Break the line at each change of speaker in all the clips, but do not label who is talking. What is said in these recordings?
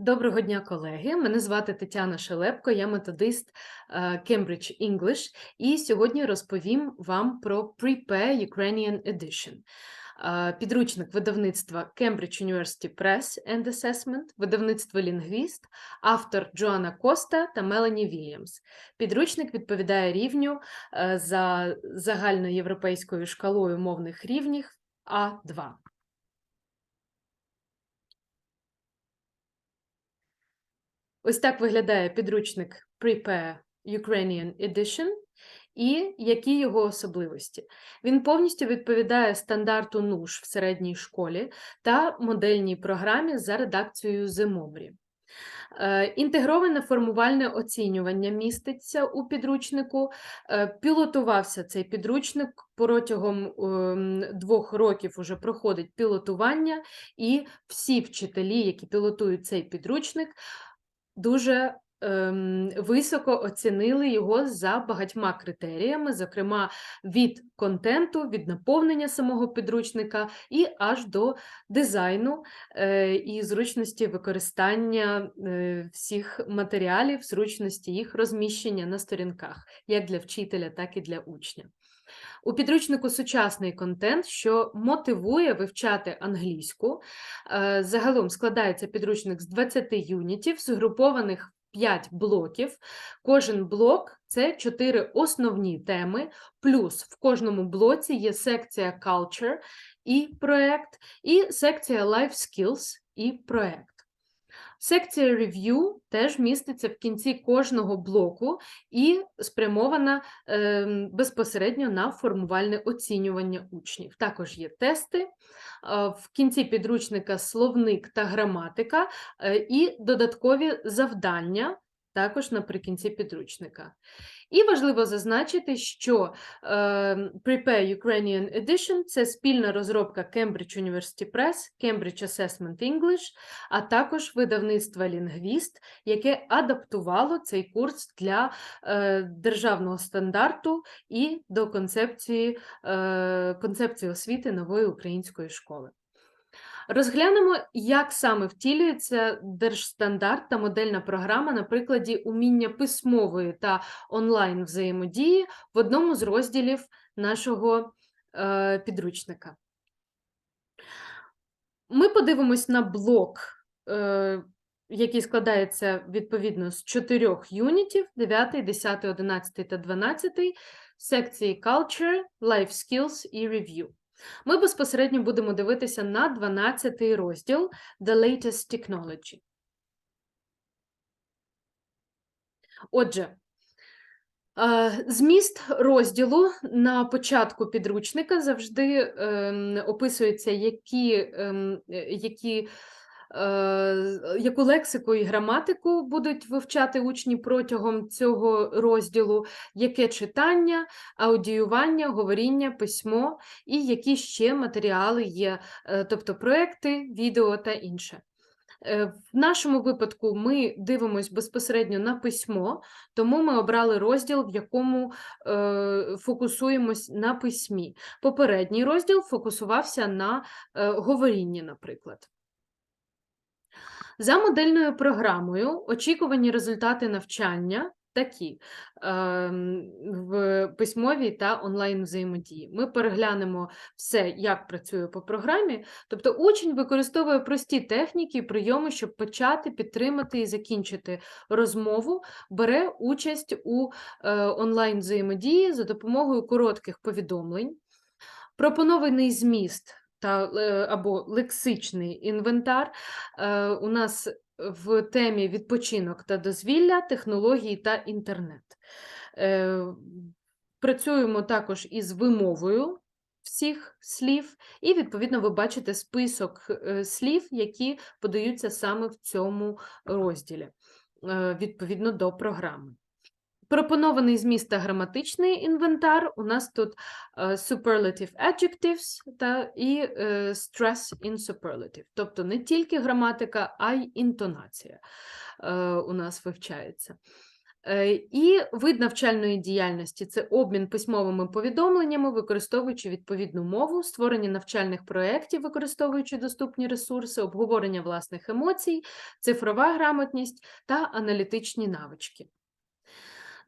Доброго дня, колеги. Мене звати Тетяна Шелепко, я методист е, Cambridge English, і сьогодні розповім вам про Prepare Ukrainian Edition. Е, Підручник видавництва Cambridge University Press and Assessment, видавництво Лінгвіст, автор Джоанна Коста та Мелані Вільямс. Підручник відповідає рівню е, за загальноєвропейською шкалою мовних рівнів А2. Ось так виглядає підручник Prepare Ukrainian Edition і які його особливості. Він повністю відповідає стандарту НУШ в середній школі та модельній програмі за редакцією Зимобрі. Е, Інтегроване формувальне оцінювання міститься у підручнику. Е, Пілотувався цей підручник протягом ем, двох років уже проходить пілотування, і всі вчителі, які пілотують цей підручник, дуже ем, високо оцінили його за багатьма критеріями, зокрема від контенту, від наповнення самого підручника і аж до дизайну е, і зручності використання е, всіх матеріалів, зручності їх розміщення на сторінках, як для вчителя, так і для учня. У підручнику сучасний контент, що мотивує вивчати англійську. Е, Загалом складається підручник з 20 юнітів, згрупованих в 5 блоків. Кожен блок це 4 основні теми, плюс в кожному блоці є секція Culture і проект, і секція Life Skills і проект. Секція Review теж міститься в кінці кожного блоку і спрямована е, безпосередньо на формувальне оцінювання учнів. Також є тести, е, в кінці підручника словник та граматика е, і додаткові завдання. Також наприкінці підручника. І важливо зазначити, що е, Prepare Ukrainian Edition це спільна розробка Cambridge University Press, Cambridge Assessment English, а також видавництва Лінгвіст, яке адаптувало цей курс для е, державного стандарту і до концепції, е, концепції освіти нової української школи. Розглянемо, як саме втілюється держстандарт та модельна програма на прикладі уміння письмової та онлайн взаємодії в одному з розділів нашого е, підручника. Ми подивимось на блок, е, який складається відповідно з чотирьох юнітів: 9, 10, 11 та 12, секції Culture, Life Skills і Review. Ми безпосередньо будемо дивитися на 12 розділ The Latest Technology. Отже, е, зміст розділу на початку підручника завжди ем, описується, які, ем, які е, яку лексику і граматику будуть вивчати учні протягом цього розділу, яке читання, аудіювання, говоріння, письмо і які ще матеріали є, е, тобто проекти, відео та інше. Е, В нашому випадку ми дивимося безпосередньо на письмо, тому ми обрали розділ, в якому е, фокусуємось на письмі. Попередній розділ фокусувався на е, говорінні, наприклад. За модельною програмою очікувані результати навчання такі ем, в письмовій та онлайн взаємодії. Ми переглянемо все, як працює по програмі. Тобто учень використовує прості техніки і прийоми, щоб почати, підтримати і закінчити розмову, бере участь у е, онлайн взаємодії за допомогою коротких повідомлень. Пропонований зміст та е, або лексичний інвентар е, у нас в темі відпочинок та дозвілля, технології та інтернет. Е, Працюємо також із вимовою всіх слів, і, відповідно, ви бачите список слів, які подаються саме в цьому розділі, відповідно до програми. Пропонований зміст та граматичний інвентар. У нас тут е, superlative adjectives та і е, stress in superlative. Тобто не тільки граматика, а й інтонація е, у нас вивчається. І вид навчальної діяльності це обмін письмовими повідомленнями, використовуючи відповідну мову, створення навчальних проєктів, використовуючи доступні ресурси, обговорення власних емоцій, цифрова грамотність та аналітичні навички.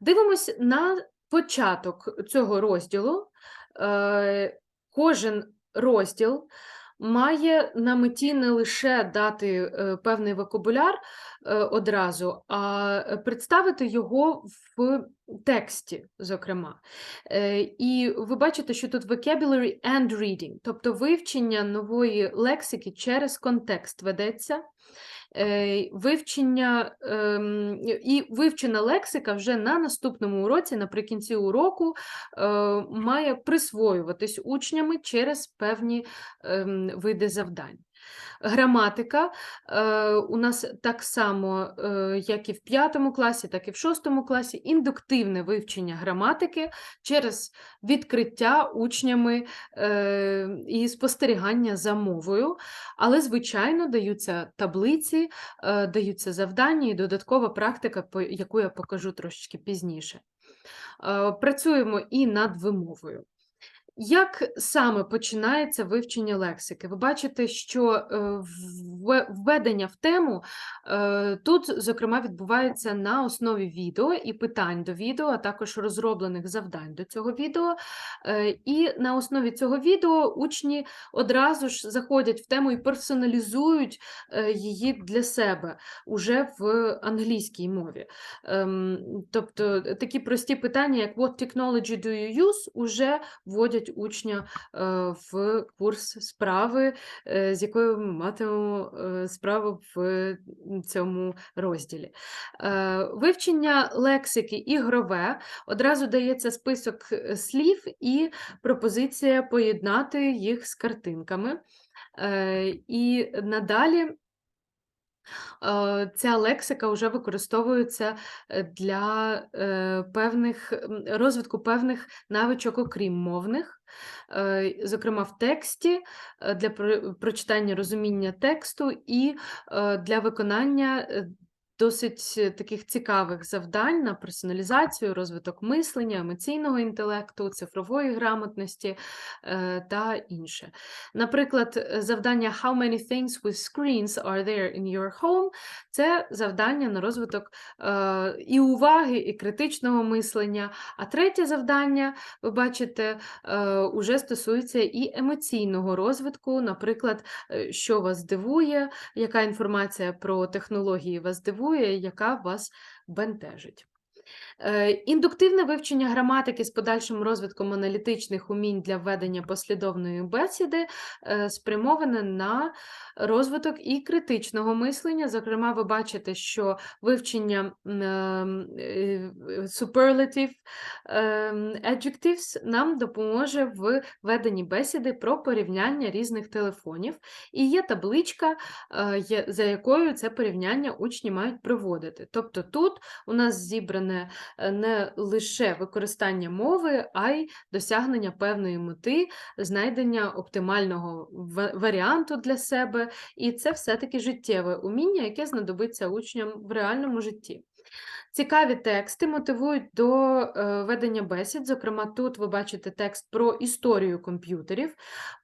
Дивимось на початок цього розділу. Е, Кожен розділ має на меті не лише дати е, певний вокабуляр е, одразу, а представити його в тексті, зокрема. І ви бачите, що тут vocabulary and reading, тобто вивчення нової лексики через контекст ведеться. Е, Вивчення ем, і вивчена лексика вже на наступному уроці, наприкінці уроку, е, має присвоюватись учнями через певні ем, види завдань. Граматика е, у нас так само, е, як і в п'ятому класі, так і в шостому класі, індуктивне вивчення граматики через відкриття учнями е, і спостерігання за мовою. Але, звичайно, даються таблиці, е, даються завдання і додаткова практика, яку я покажу трошечки пізніше. Е, Працюємо і над вимовою. Як саме починається вивчення лексики? Ви бачите, що е, введення в тему е, тут, зокрема, відбувається на основі відео і питань до відео, а також розроблених завдань до цього відео. Е, І на основі цього відео учні одразу ж заходять в тему і персоналізують її для себе уже в англійській мові. Ем, Тобто такі прості питання, як What technology do you use, уже вводять учня е, в курс справи, е, з якою ми матимемо справу в цьому розділі. Е, Вивчення лексики ігрове одразу дається список слів і пропозиція поєднати їх з картинками. І надалі ця лексика вже використовується е, для е, певних розвитку певних навичок, окрім мовних, е, зокрема в тексті, е, для про- прочитання розуміння тексту і е, для виконання е, досить е, таких цікавих завдань на персоналізацію, розвиток мислення, емоційного інтелекту, цифрової грамотності е, та інше. Наприклад, е, завдання How many things with screens are there in your home? Це завдання на розвиток і уваги, і критичного мислення. А третє завдання, ви бачите, уже стосується і емоційного розвитку. Наприклад, що вас дивує, яка інформація про технології вас дивує, яка вас бентежить. Е, Індуктивне вивчення граматики з подальшим розвитком аналітичних умінь для ведення послідовної бесіди е, спрямоване на розвиток і критичного мислення. Зокрема, ви бачите, що вивчення е, superlative adjectives нам допоможе в веденні бесіди про порівняння різних телефонів. І є табличка, за якою це порівняння учні мають проводити. Тобто тут у нас зібране е, не лише використання мови, а й досягнення певної мети, знайдення оптимального ва- варіанту для себе. І це все-таки життєве уміння, яке знадобиться учням в реальному житті. Цікаві тексти мотивують до е, ведення бесід. Зокрема, тут ви бачите текст про історію комп'ютерів,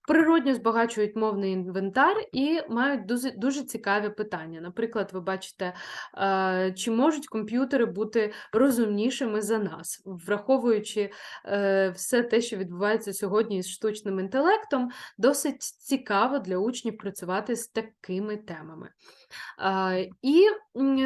природньо збагачують мовний інвентар і мають дуже, дуже цікаві питання. Наприклад, ви бачите, е, чи можуть комп'ютери бути розумнішими за нас, враховуючи е, все те, що відбувається сьогодні з штучним інтелектом, досить цікаво для учнів працювати з такими темами. І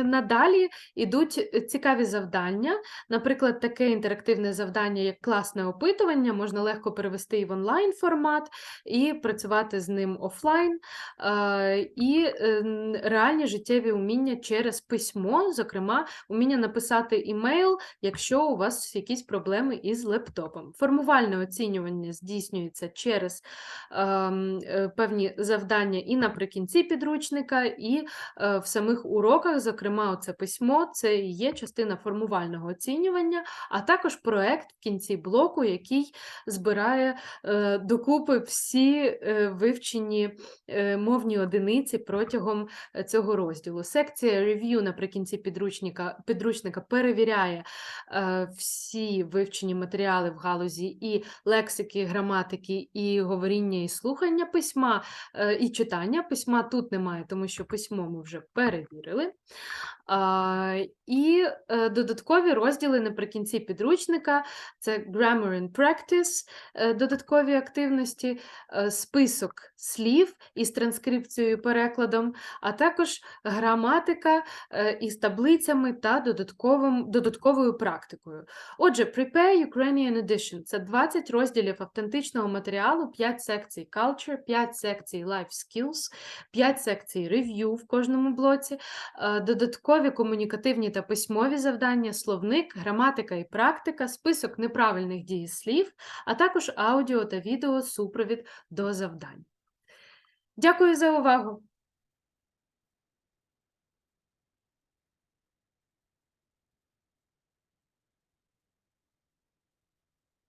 надалі йдуть е, цікаві завдання. Наприклад, таке інтерактивне завдання, як класне опитування, можна легко перевести і в онлайн формат, і працювати з ним офлайн, і е, реальні життєві уміння через письмо, зокрема, уміння написати імейл, якщо у вас якісь проблеми із лептопом. Формувальне оцінювання здійснюється через е, певні завдання і наприкінці підручника, і в самих уроках, зокрема, це письмо, це є частина формувального оцінювання, а також проект в кінці блоку, який збирає е, докупи всі е, вивчені е, мовні одиниці протягом е, цього розділу. Секція рев'ю наприкінці підручника, підручника перевіряє е, всі вивчені матеріали в галузі і лексики, граматики, і говоріння, і слухання письма, е, і читання. Письма тут немає, тому що письмо ми вже перевірили. І е, додаткові розділи наприкінці підручника це Grammar and Practice, е, додаткові активності, е, список слів із транскрипцією і перекладом, а також граматика із таблицями та додатковим, додатковою практикою. Отже, Prepare Ukrainian Edition – це 20 розділів автентичного матеріалу, 5 секцій Culture, 5 секцій Life Skills, 5 секцій Review в кожному блоці, е, додаткові комунікативні та письмові завдання, словник, граматика і практика, список неправильних дієслів, а також аудіо та відео супровід до завдань. Дякую за увагу!